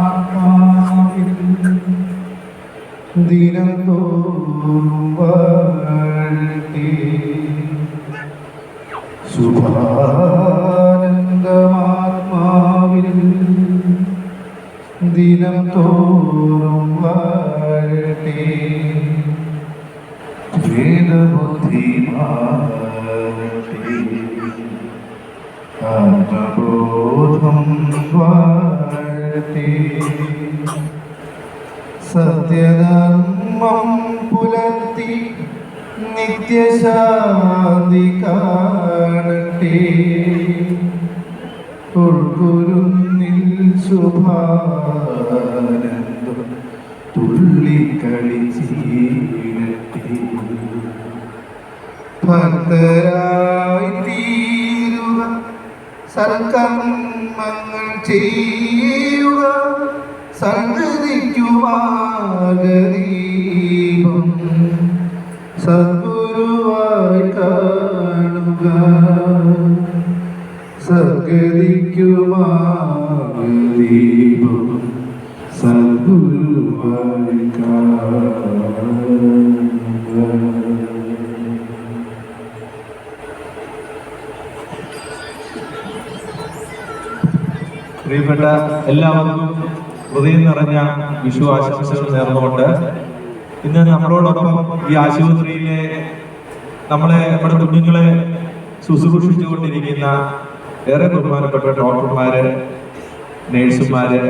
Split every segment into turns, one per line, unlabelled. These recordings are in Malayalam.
സുഖാനന്ദമാത്മാവിൽ ദിനം തോറും വാഴ്ത്തി. സുഖാനന്ദമാത്മാവിൽ ദിനം തോറും വാഴ്ത്തി വേദബുദ്ധി മാറ്റി ആത്മബോധം വാഴ്ത്തി. സത്യധർമ്മം പുലർത്തി നിത്യശാന്തി കാണട്ടെ. ഉൾക്കുരുന്നിൽ ശുഭാനന്ദം തുള്ളിക്കളിച്ചീരട്ടെ ഭക്തരായി തീരുക സൽക്കർമ്മങ്ങൾ ചെയ്യുക സന്തതിക്കുമാകദീപം സദ്ഗുരുവായി കാണുക. സദ്ഗതിക്കുമാകദീപം
പ്രിയപ്പെട്ട എല്ലാവർക്കും ഹൃദയം നിറഞ്ഞ വിഷു ആശംസകൾ നേർന്നുകൊണ്ട് ഇന്ന് നമ്മളോടൊപ്പം ഈ ആശുപത്രിയിലെ നമ്മളെ നമ്മുടെ കുഞ്ഞുങ്ങളെ ശുശ്രൂഷിച്ചുകൊണ്ടിരിക്കുന്ന ഏറെ ബഹുമാനപ്പെട്ട ഡോക്ടർമാര് നേഴ്സുമാര്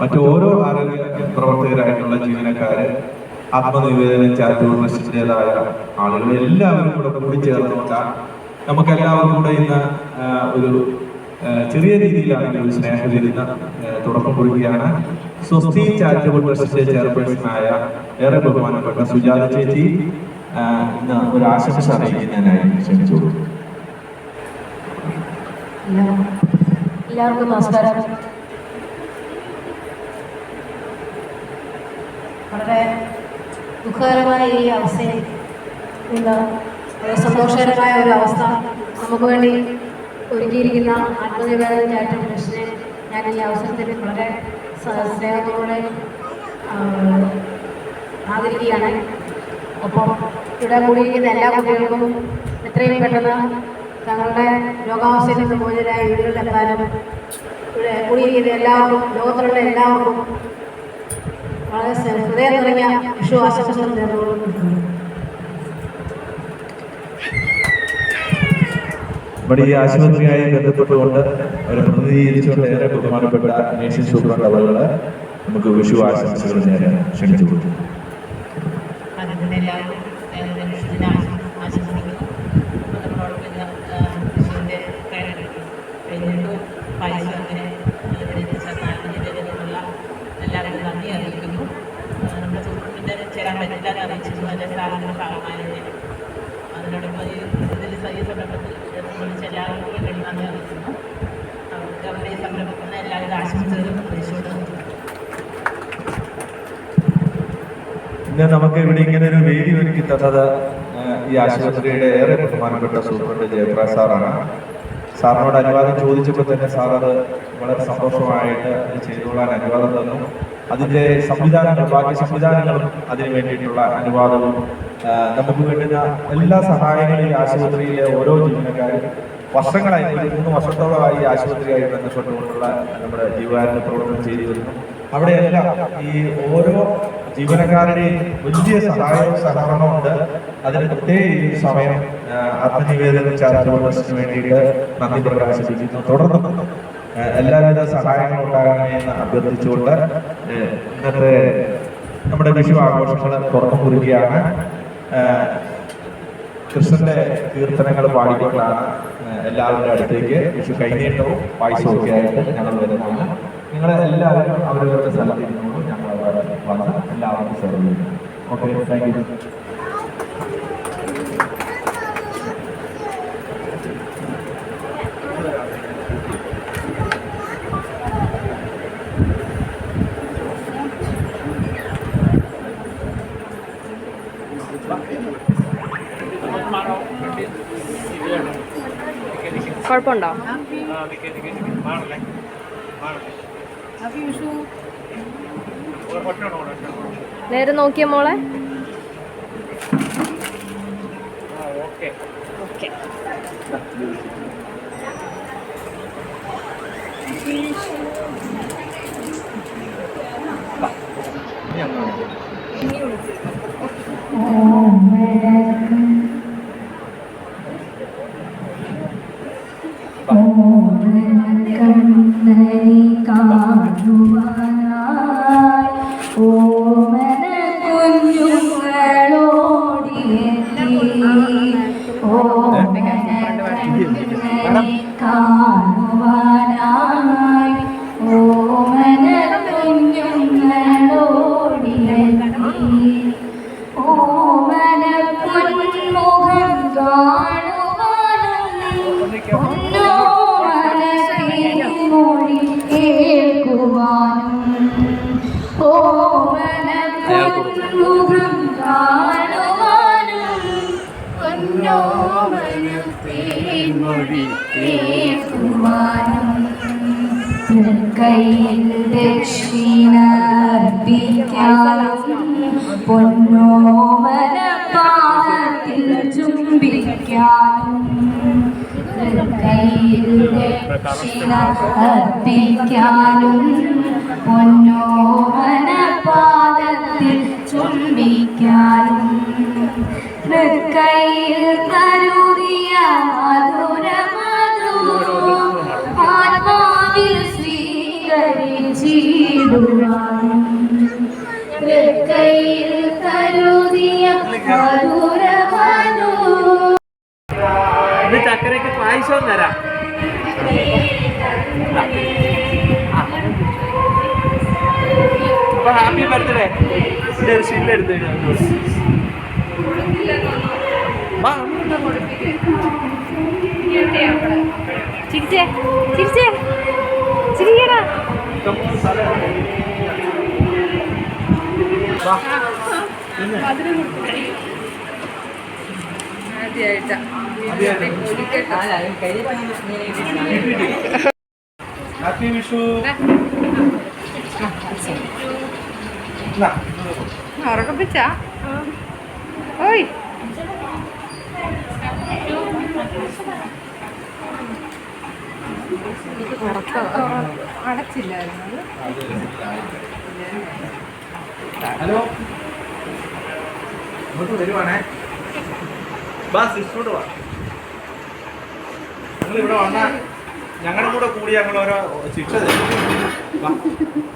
മറ്റു ഓരോ ആരോഗ്യ പ്രവർത്തകരായിട്ടുള്ള ജീവനക്കാര് ആത്മനിവേദനം ചാരിറ്റബിൾ ട്രസ്റ്റിന്റെതായ ആളുകൾ എല്ലാവരും കൂടെ കൂടിച്ചേർന്നുകൊണ്ട് നമുക്ക് എല്ലാവർക്കും കൂടെ ഇന്ന് ഒരു ചെറിയ രീതിയിലാണെങ്കിൽ ഒരു സ്നേഹവിരുന്ന് തുടക്കം കുറിക്കുകയാണ്. സ്വസ്തി ചാരിറ്റബിൾ ട്രസ്റ്റിന്റെ ചെയർപേഴ്സണായ ഏറെ ബഹുമാനപ്പെട്ട സുജാത ചേച്ചി ഇന്ന് ഒരു ആശംസ അറിയിക്കുന്നതിനായി ക്ഷണിച്ചു
എല്ലാവർക്കും നമസ്കാരം. വളരെ ദുഃഖകരമായ ഈ അവസ്ഥയിൽ നിന്ന് സന്തോഷകരമായ ഒരു അവസ്ഥ നമുക്ക് വേണ്ടി ഒരുക്കിയിരിക്കുന്ന ആത്മനിവേദന കൃഷ്ണനെ ഞാൻ ഈ അവസരത്തിൽ വളരെ സ്നേഹത്തോടെ ആദരിക്കുകയാണ്. ഒപ്പം ഇവിടെ കൂടിയിരിക്കുന്ന എല്ലാ കുട്ടികൾക്കും എത്രയും പെട്ടെന്ന് തങ്ങളുടെ രോഗാവസ്ഥയിൽ നിന്ന് മോചനായ വീടുകളിലെത്താനും ഇവിടെ കൂടിയിരിക്കുന്ന എല്ലാവർക്കും ലോകത്തിലുള്ള എല്ലാവർക്കും വളരെ ഹൃദയം നിറഞ്ഞ വിഷു ആശംസകൾ നേർന്നുകൊള്ളുന്നു
നമ്മുടെ ഈ ആശുപത്രിയായി ബന്ധപ്പെട്ടുകൊണ്ട് അവരെ പ്രതിനിധീകരിച്ചുകൊണ്ട് ഏറെ ബഹുമാനപ്പെട്ട നേഴ്സിംഗ് സൂപ്രണ്ട് അവരുകൾ നമുക്ക് വിഷു ആശംസകൾ നേരെ ക്ഷണിച്ചു കൊടുത്തു.
ഇവിടെ ഭാഗമായതിനെ അതിനോടൊപ്പം വിളിച്ച എല്ലാവർക്കും വേണ്ടി നന്ദി അറിയിക്കുന്നു അവർക്ക് അവരുടെ സംരംഭത്തിന് എല്ലാവിധ ആശംസകളും പ്രതീക്ഷയോടും
ഇന്ന് നമുക്ക് ഇവിടെ ഇങ്ങനെ ഒരു വേദി ഒരുക്കി തന്നത് ഈ ആശുപത്രിയുടെ ഏറെ ബഹുമാനപ്പെട്ട സൂപ്രണ്ട് ജയപ്രകാശ് സാറാണ്. സാറിനോട് അനുവാദം ചോദിച്ചപ്പോൾ തന്നെ സാർ അത് വളരെ സന്തോഷമായിട്ട് അത് ചെയ്തുകൊള്ളാൻ അനുവാദം തന്നു. അതിന്റെ സംവിധാനങ്ങൾ ബാക്കി സംവിധാനങ്ങളും അതിന് വേണ്ടിയിട്ടുള്ള അനുവാദവും നമുക്ക് വേണ്ടുന്ന എല്ലാ സഹായങ്ങളും ഈ ആശുപത്രിയിലെ ഓരോ ജീവനക്കാരും വർഷങ്ങളായി ഒരു മൂന്ന് വർഷത്തോളമായി ഈ ആശുപത്രിയായി ബന്ധപ്പെട്ടുകൊണ്ടുള്ള നമ്മുടെ ജീവകാരുണ്യ പ്രവർത്തനം ചെയ്തു വരുന്നു. അവിടെയെല്ലാം ഈ ഓരോ ജീവനക്കാരുടെയും വലിയ സഹായവും സഹകരണവും ഉണ്ട്. അതിന് പ്രത്യേക സമയം ആത്മനിവേദന ചാരിറ്റബിൾ ട്രസ്റ്റിന് വേണ്ടിയിട്ട് നന്ദി പ്രകാശിപ്പിക്കുന്നു. തുടർന്നും എല്ലാവിധ സഹായങ്ങളും ഉണ്ടാകണമേ എന്ന് അഭ്യർത്ഥിച്ചുകൊണ്ട് ഇന്നത്തെ നമ്മുടെ വിഷു ആഘോഷങ്ങൾ തുറന്നു കുറിക്കുകയാണ്. കൃഷ്ണന്റെ കീർത്തനങ്ങൾ പാടിക്കൊണ്ടാണ് എല്ലാവരുടെ അടുത്തേക്ക് വിഷു കൈനീട്ടവും പായസവും ഒക്കെ ആയിട്ട് ഞങ്ങൾ വരുന്നതാണ് നിങ്ങളെ എല്ലാവരും അവരവരുടെ സ്ഥലത്ത് ഇരുന്നോളൂ ഞങ്ങൾ വന്ന് എല്ലാവർക്കും സെർവ് ചെയ്യുന്നു ഓക്കെ താങ്ക് യു
കുഴപ്പമുണ്ടോ? നേരെ നോക്കിയ മോളെ? ഓക്കെ.
കാണുവാനായി. ഓമന കുഞ്ഞുങ്ങളോടിയെത്തി ഓമന പൊന്മുഖം കാണുവാനും മൊഴി കേൾക്കുവാനും ഓമന പൊന്മുഖം കാണുവാനും പൊന്നോമന മൊഴി കേൾക്കുവാനും കയ്യിൽ ദക്ഷിണർപ്പിക്കാനും പൊന്നോമന പാദത്തിൽ ചുംബിക്കാനും കയ്യിൽ ദക്ഷിണ അർപ്പിക്കാനും പൊന്നോമന പാദത്തിൽ ചുംബിക്കാനും തൃക്കൈയിൽ കരുതിയ മധുര ആത്മാവിൽ സ്വീകരിച്ചിടുവാനും തൃക്കൈയിൽ കരുതിയ മധുര
ഇത് ചക്കരയ്ക്ക് പായസം തരാം. അപ്പൊ ഹാപ്പി ബർത്ത്ഡേ. എടുത്ത്
ചിരിച്ചേ ചിരിച്ചേ ചിരിക്കടാ
ഹാപ്പി വിഷു.
ഉറക്കപ്പിച്ച? ഓയ്
ഹലോ ഇങ്ങോട്ട് വരുവാണേ. ബസ് ഇങ്ങോട്ട് വാ. ഞങ്ങൾ ഇവിടെ വന്ന ഞങ്ങളുടെ കൂടെ കൂടി ഞങ്ങൾ ഓരോ ശിക്ഷ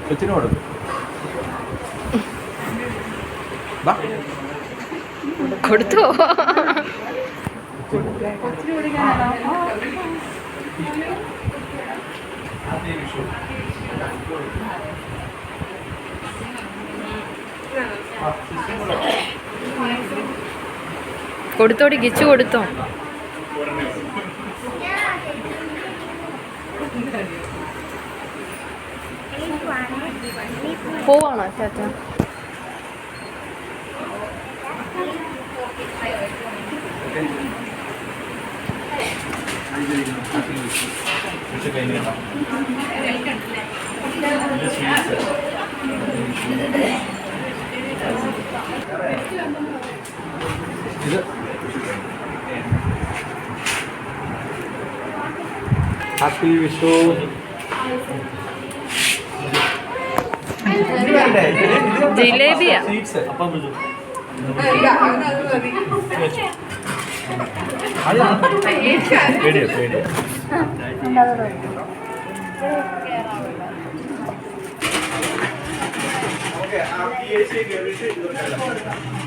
കൊച്ചിനോട്. വാ.
കൊടുത്തോ. കൊടുത്തോടി ഗിച്ചു കൊടുത്തോ പോവാണോ ചാച്ച
വിഷു കഴിഞ്ഞിട്ടോ ഇത്. ഹാപ്പി വിഷു
ജിലേബിയാ
സ്വീറ്റ്സ് അപ്പം ഓക്കെ ആ പി എസ് സി കേറിയിട്ട്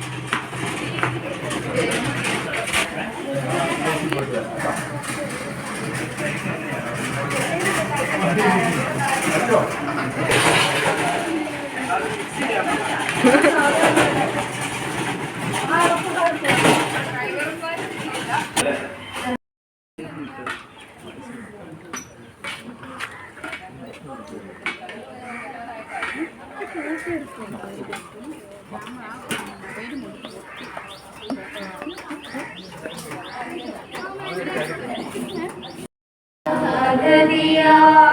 Yeah.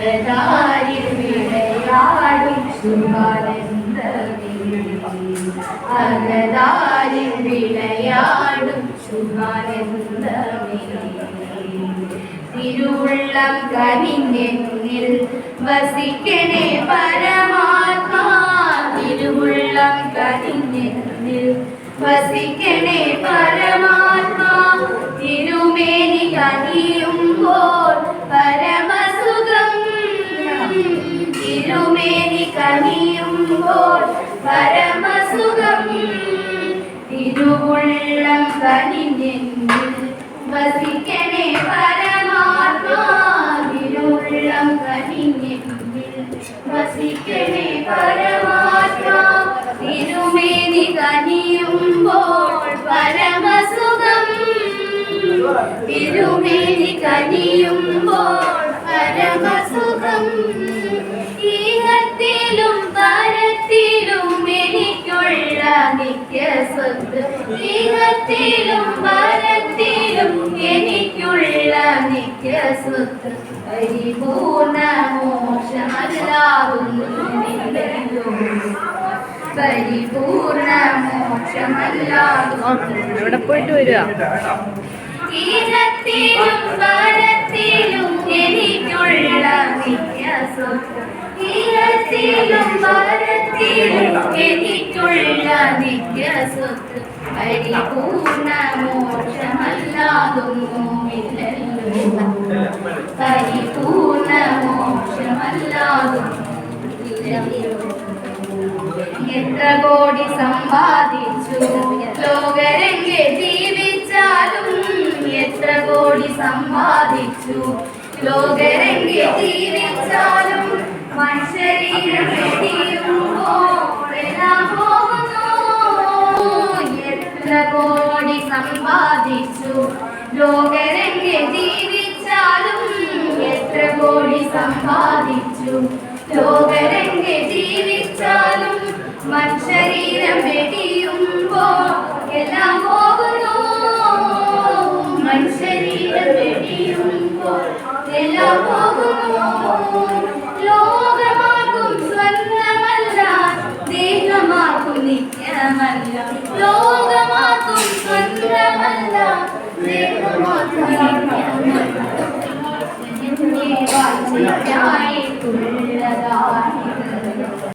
ജഗതാരിൽ വിളയാടും വസിക്കണേ പരമാത്മാ. തിരുവുള്ളം കനിഞ്ഞെന്നിൽ വസിക്കണേ പരമാത്മാ. തിരുമേനി കനിയുമ്പോൾ തിരുമേനി കനിയുമ്പോൾ പരമസുഖം തിരുവുള്ളം കനിഞ്ഞെന്നിൽ വസിക്കണേ പരമാത്മാ തിരുവുള്ളം വസിക്കണേ പരമാത്മാ തിരുമേനി കനിയുമ്പോൾ പരമസുഖം തിരുമേനി കനിയുമ്പോൾ പരമസുഖം ഈഹത്തിലും പരത്തിലും എനിക്കുള്ള നിത്യ സ്വത്ത് ഈഹത്തിലും പരത്തിലും എനിക്കുള്ള നിത്യ സ്വത്ത്. പരിപൂർണ മോക്ഷമല്ലാവുന്നു പരിപൂർണ മോക്ഷമല്ലാവുന്നു
ഇവിടെ പോയിട്ട് വരിക.
ഈരത്തിലും വരത്തിലും എനിക്കുള്ള നിത്യസ്വത്ത് ഈരത്തിലും വരത്തിലും എനിക്കുള്ള നിത്യസ്വത്ത് പരിപൂർണ മോക്ഷമല്ലാതൊന്നുമില്ലല്ലോ പരിപൂർണ മോക്ഷമല്ലാതൊന്നുമില്ലല്ലോ എത്ര കോടി സമ്പാദിച്ചു? ലോകരംഗെ ജീവിച്ചാലും എത്ര കോടി സമ്പാദിച്ചു? ലോകരംഗെ ജീവിച്ചാലും കോടി ജീവിച്ചാലും എത്ര കോടി ജീവിച്ചാലും എല്ലാം പോകുന്നു മനുഷ്യരീരം വെടിയുമ്പോൾ എല്ലാം പോകുന്നു. Karma